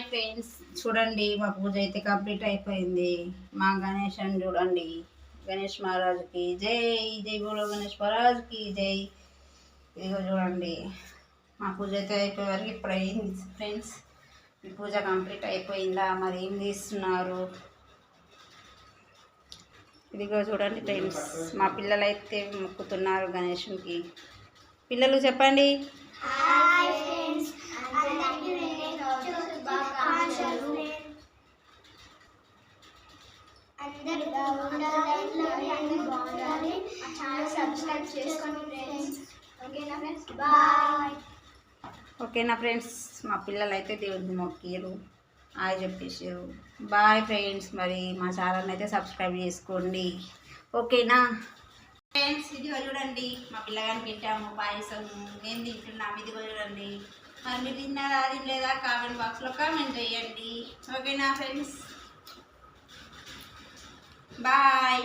Hi friends. చూడండి మా పూజ అయితే కంప్లీట్ అయిపోయింది. మా గణేష్ అని చూడండి. గణేష్ మహారాజుకి జై జై బోలో గణేష్ మహారాజుకి జై. ఇదిగో చూడండి మా పూజ అయితే అయిపోయే వరకు ఇప్పుడు అయింది ఫ్రెండ్స్. మీ పూజ కంప్లీట్ అయిపోయిందా? మరి ఏం తీస్తున్నారు ఇదిగో చూడండి ఫ్రెండ్స్ మా పిల్లలు అయితే మొక్కుతున్నారు గణేషునికి. పిల్లలు చెప్పండి. అందరు బాగుండాలి బాగుండాలి ఛానల్ సబ్స్క్రైబ్ చేసుకోండి ఫ్రెండ్స్ ఓకేనా ఫ్రెండ్స్ బాయ్ ఓకేనా ఫ్రెండ్స్ మా పిల్లలు అయితే దేవుడికి మొక్కిరు హాయ్ చెప్పేసారు బాయ్ ఫ్రెండ్స్ మరి మా ఛానల్ అయితే సబ్స్క్రైబ్ చేసుకోండి. ఓకేనా? ఫ్రెండ్స్ ఇది చూడండి మా పిల్లగాని పెట్టాము పాయసం నేను తింటున్నాము ఇది చూడండి. మరి మీరు తిన్నారా తినలేదా? కామెంట్ బాక్స్లో కామెంట్ చేయండి. ఓకేనా ఫ్రెండ్స్? బాయ్